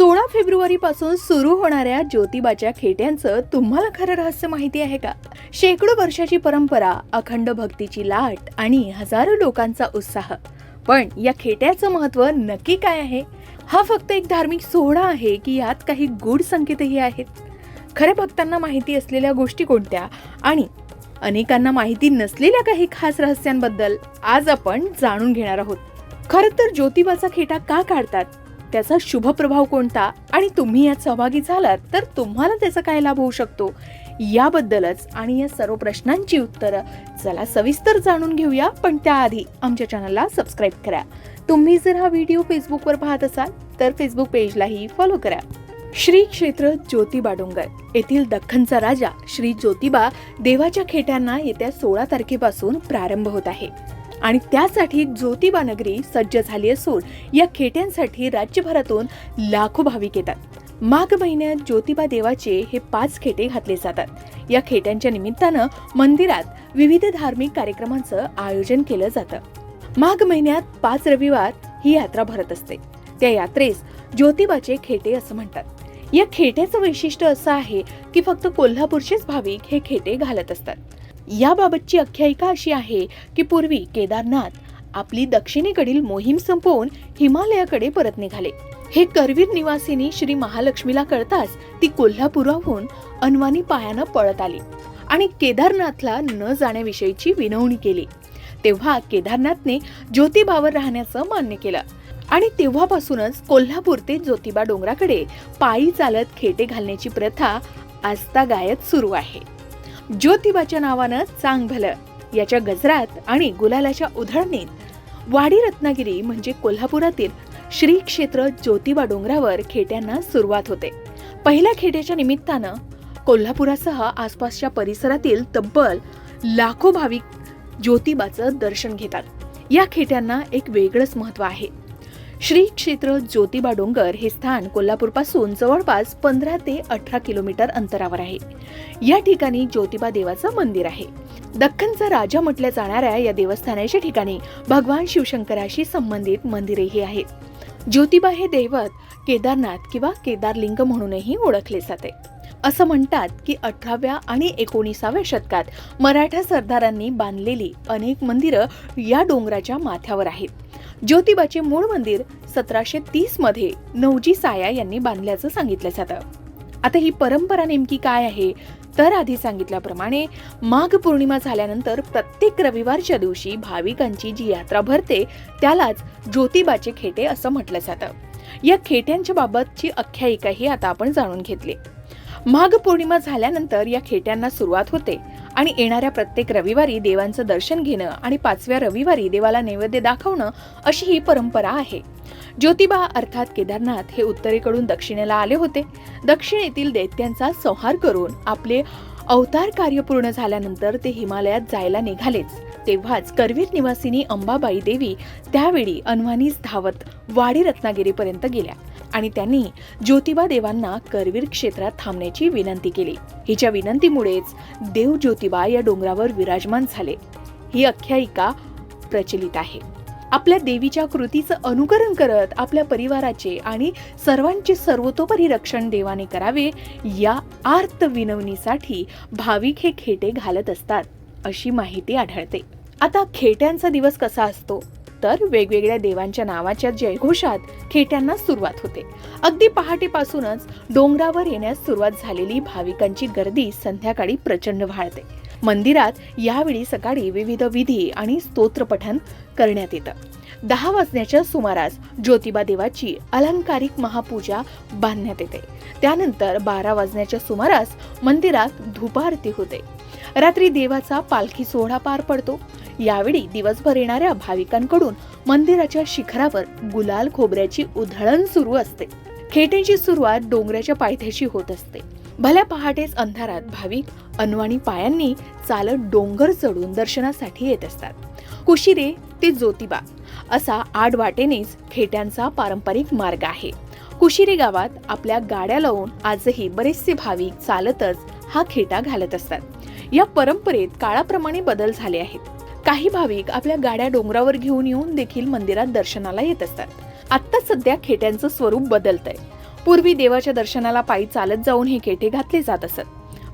सोळा फेब्रुवारी पासून सुरू होणाऱ्या ज्योतिबाच्या खेट्यांचं तुम्हाला खरं रहस्य माहिती आहे का? शेकडो वर्षाची परंपरा अखंड भक्तीची लाट आणि हजारो लोकांचा उत्साह. पण या खेट्याचं महत्त्व नक्की काय आहे? हा फक्त एक धार्मिक सोहळा आहे की यात काही गूढ संकेतही आहेत? खरे भक्तांना माहिती असलेल्या गोष्टी कोणत्या? आणि अनेकांना माहिती नसलेल्या काही खास रहस्यांबद्दल आज आपण जाणून घेणार आहोत. खरं तर ज्योतिबाचा खेटा का काढतात? त्याचा शुभ प्रभाव कोणता आणि तुम्ही यात सहभागी झालात तर तुम्हाला त्याचा काय लाभ होऊ शकतो? याबद्दलच आणि या सर्व प्रश्नांची उत्तरं चला सविस्तर जाणून घेऊया पण त्याआधी आमच्या चॅनलला सबस्क्राईब करा. तुम्ही जर हा व्हिडिओ फेसबुकवर पाहत असाल तर फेसबुक पेजलाही फॉलो करा. श्री क्षेत्र ज्योतिबा डोंगर येथील दख्खनचा राजा श्री ज्योतिबा देवाच्या खेट्यांना येत्या सोळा तारखेपासून प्रारंभ होत आहे. आणि त्यासाठी ज्योतिबा नगरी सज्ज झाली असून या खेट्यांसाठी राज्यभरातून लाखो भाविक येतात. माघ महिन्यात ज्योतिबा देवाचे हे पाच खेटे घातले जातात. या खेट्यांच्या निमित्तानं मंदिरात विविध धार्मिक कार्यक्रमांचं आयोजन केलं जातं. माघ महिन्यात पाच रविवार ही यात्रा भरत असते. त्या यात्रेस ज्योतिबाचे खेटे असं म्हणतात. या खेट्याचं वैशिष्ट्य असं आहे की फक्त कोल्हापूरचेच भाविक हे खेटे घालत असतात. याबाबतची आख्यायिका अशी आहे की पूर्वी केदारनाथ आपली दक्षिणेकडील मोहीम संपवून हिमालयाकडे परत निघाले. हे करवीर निवासिनी श्री महालक्ष्मीला कळताच ती कोल्हापुराहून अनवानी पायानं पळत आली आणि केदारनाथला न जाण्याविषयीची विनवणी केली. तेव्हा केदारनाथने ज्योतिबावर राहण्याचं मान्य केलं आणि तेव्हापासूनच कोल्हापूर ते ज्योतिबा डोंगराकडे पायी चालत खेटे घालण्याची प्रथा आजतागायत सुरू आहे. ज्योतिबाच्या नावानं चांग भलं. याच्या गजरात आणि गुलालाच्या उधळणीत वाडी रत्नागिरी म्हणजे कोल्हापुरातील श्री क्षेत्र ज्योतिबा डोंगरावर खेट्यांना सुरुवात होते. पहिल्या खेट्याच्या निमित्तानं कोल्हापुरासह आसपासच्या परिसरातील तब्बल लाखो भाविक ज्योतिबाचं दर्शन घेतात. या खेट्यांना एक वेगळंच महत्त्व आहे. श्री क्षेत्र ज्योतिबा डोंगर हे स्थान कोल्हापूरपासून जवळपास पंधरा ते अठरा किलोमीटर अंतरावर आहे. या ठिकाणी ज्योतिबा देवाचं मंदिर आहे. दख्खनचा राजा म्हटल्या जाणाऱ्या या देवस्थानाच्या ठिकाणी भगवान शिवशंकराशी संबंधित मंदिरेही आहेत ज्योतिबा हे दैवत केदारनाथ किंवा केदारलिंग म्हणूनही ओळखले जाते. असं म्हणतात की अठराव्या आणि एकोणीसाव्या शतकात मराठा सरदारांनी बांधलेली अनेक मंदिरं या डोंगराच्या माथ्यावर आहेत. ज्योतिबाचे मूळ मंदिर सतराशे तीसमध्ये नवजी साया यांनी बांधल्याचं सांगितलं जातं. आता ही परंपरा नेमकी काय आहे? तर आधी सांगितल्याप्रमाणे माघ पौर्णिमा झाल्यानंतर प्रत्येक रविवारच्या दिवशी भाविकांची जी यात्रा भरते त्यालाच ज्योतिबाचे खेटे असं म्हटलं जातं. या खेट्यांच्या बाबतची आख्यायिकाही आता आपण जाणून घेतली. माघ पौर्णिमा झाल्यानंतर या खेट्यांना सुरुवात होते आणि येणाऱ्या प्रत्येक रविवारी देवांचं दर्शन घेणं आणि पाचव्या रविवारी देवाला नैवेद्य दाखवणं अशी ही परंपरा आहे. ज्योतिबा अर्थात केदारनाथ हे उत्तरेकडून दक्षिणेला आले होते. दक्षिणेतील दैत्यांचा संहार करून आपले अवतार कार्य पूर्ण झाल्यानंतर ते हिमालयात जायला निघालेच. तेव्हाच करवीर निवासिनी अंबाबाई देवी त्यावेळी अनवानीस धावत वाडी रत्नागिरीपर्यंत गेल्या. आणि त्यांनी ज्योतिबा देवांना करवीर क्षेत्रात थांबण्याची विनंती केली. हिच्या विनंतीमुळेच देव ज्योतिबा या डोंगरावर विराजमान झाले. ही आख्यायिका प्रचलित आहे. आपल्या देवीच्या कृतीचं अनुकरण करत आपल्या परिवाराचे आणि सर्वांचे सर्वतोपरी रक्षण देवाने करावे या आर्त विनवणीसाठी भाविक हे खेटे घालत असतात अशी माहिती आढळते. आता खेट्यांचा दिवस कसा असतो? तर वेगवेगळ्या देवांच्या नावाच्या जयघोषात खेट्यांना सुरुवात होते. अगदी पहाटेपासूनच डोंगरावर येण्यास सुरुवात झालेली भाविकांची गर्दी संध्याकाळी प्रचंड वाढते. मंदिरात यावेळी सकाळी विविध विधी आणि स्तोत्रपठन करण्यात येतं. दहा वाजण्याच्या सुमारास ज्योतिबा देवाची अलंकारिक महापूजा बांधण्यात येते. त्यानंतर बारा वाजण्याच्या सुमारास मंदिरात धुपारती होते. रात्री देवाचा पालखी सोहळा पार पडतो. यावेळी दिवसभर येणाऱ्या भाविकांकडून मंदिराच्या शिखरावर गुलाल खोबऱ्याची उधळण सुरू असते. खेटेची सुरुवात डोंगराच्या पायथ्याशी होत असते. भल्या पहाटेच अंधारात भाविक अनवाणी पायांनी चालत डोंगर चढून दर्शनासाठी येत असतात. कुशिरे ते ज्योतिबा असा आड वाटेनेच खेट्यांचा पारंपरिक मार्ग आहे. कुशिरे गावात आपल्या गाड्या लावून आजही बरेचसे भाविक चालतच हा खेटा घालत असतात. या परंपरेत काळाप्रमाणे बदल झाले आहेत. काही भाविक आपल्या गाड्या डोंगरावर घेऊन येऊन देखील मंदिरात दर्शनाला येत असतात. आता सध्या खेट्यांचं स्वरूप बदलतंय. पूर्वी देवाच्या दर्शनाला पायी चालत जाऊन हे खेटे घातले जात असत.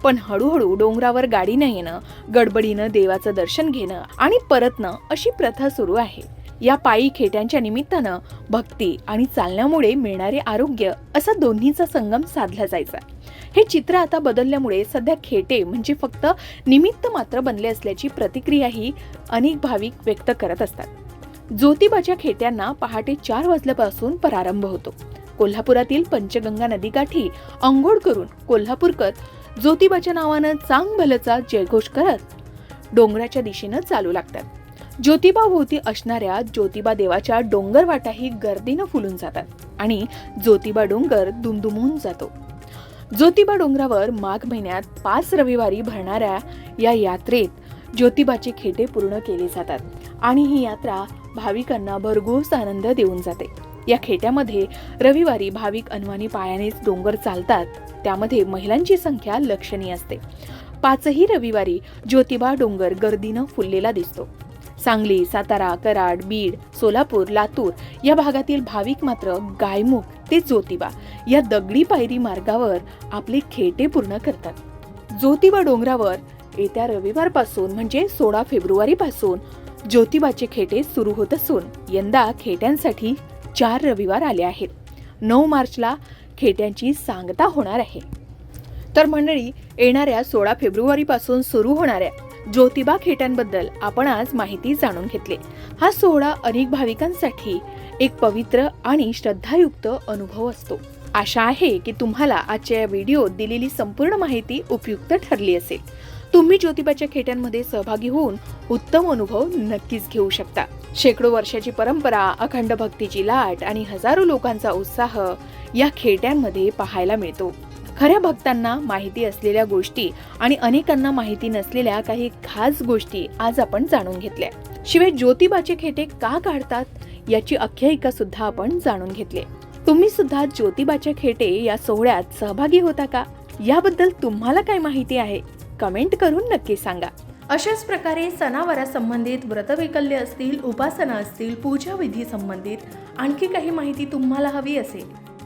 पण हळूहळू डोंगरावर गाडीनं येणं गडबडीनं देवाचं दर्शन घेणं आणि परतणं अशी प्रथा सुरू आहे. या पायी खेट्यांच्या निमित्तानं भक्ती आणि चालण्यामुळे मिळणारे आरोग्य असा दोन्हीचा संगम साधला जायचा. हे चित्र आता बदलल्यामुळे सध्या खेटे म्हणजे फक्त निमित्त मात्र बनले असल्याची प्रतिक्रियाही अनेक भाविक व्यक्त करत असतात. ज्योतिबाच्या खेट्यांना पहाटे चार वाजल्यापासून प्रारंभ होतो. कोल्हापुरातील पंचगंगा नदीकाठी अंघोळ करून कोल्हापूरकर ज्योतिबाच्या नावानं चांग भलचा जयघोष करत डोंगराच्या दिशेनं चालू लागतात. ज्योतिबा भोवती असणाऱ्या ज्योतिबा देवाच्या डोंगर वाटाही गर्दीनं फुलून जातात आणि ज्योतिबा डोंगर दुमदुमून जातो. ज्योतिबा डोंगरावर माघ महिन्यात पाच रविवारी भरणाऱ्या या यात्रेत ज्योतिबाचे खेटे पूर्ण केले जातात आणि ही यात्रा भाविकांना भरघोस आनंद देऊन जाते. या खेट्यामध्ये रविवारी भाविक अनवानी पायानेच डोंगर चालतात त्यामध्ये महिलांची संख्या लक्षणीय असते. पाचही रविवारी ज्योतिबा डोंगर गर्दीनं फुललेला दिसतो. सांगली सातारा कराड बीड सोलापूर लातूर या भागातील भाविक मात्र गायमुख ते ज्योतिबा या दगडी पायरी मार्गावर आपले खेटे पूर्ण करतात. ज्योतिबा डोंगरावर येत्या रविवारपासून म्हणजे सोळा फेब्रुवारीपासून ज्योतिबाचे खेटे सुरू होत असून यंदा खेट्यांसाठी चार रविवार आले आहेत. नऊ मार्चला खेट्यांची सांगता होणार आहे. तर मंडळी येणाऱ्या सोळा फेब्रुवारीपासून सुरू होणाऱ्या ज्योतिबा खेट्यांबद्दल आपण आज माहिती जाणून घेतली. हा सोहळा अनेक भाविकांसाठी एक पवित्र आणि श्रद्धायुक्त अनुभव असतो. आशा आहे की तुम्हाला आजच्या या व्हिडिओत दिलेली संपूर्ण माहिती उपयुक्त ठरली असेल. तुम्ही ज्योतिबाच्या खेट्यांमध्ये सहभागी होऊन उत्तम अनुभव नक्कीच घेऊ शकता. शेकडो वर्षाची परंपरा अखंड भक्तीची लाट आणि हजारो लोकांचा उत्साह या खेट्यांमध्ये पाहायला मिळतो. खऱ्या भक्तांना माहिती असलेल्या गोष्टी आणि अनेकांना माहिती नसलेल्या काही खास गोष्टी आज आपण जाणून घेतल्या. शिवाय ज्योतिबाचे खेटे का काढतात याची आख्यायिका सुद्धा आपण जाणून घेतली. तुम्ही सुद्धा ज्योतिबाच्या खेटे या सोहळ्यात सहभागी होता का? याबद्दल तुम्हाला काय माहिती आहे? कमेंट करून नक्की सांगा. अशाच प्रकारे सणावारा संबंधित व्रतवैकल्य असतील उपासना असतील पूजा विधी संबंधित आणखी काही माहिती तुम्हाला हवी असेल.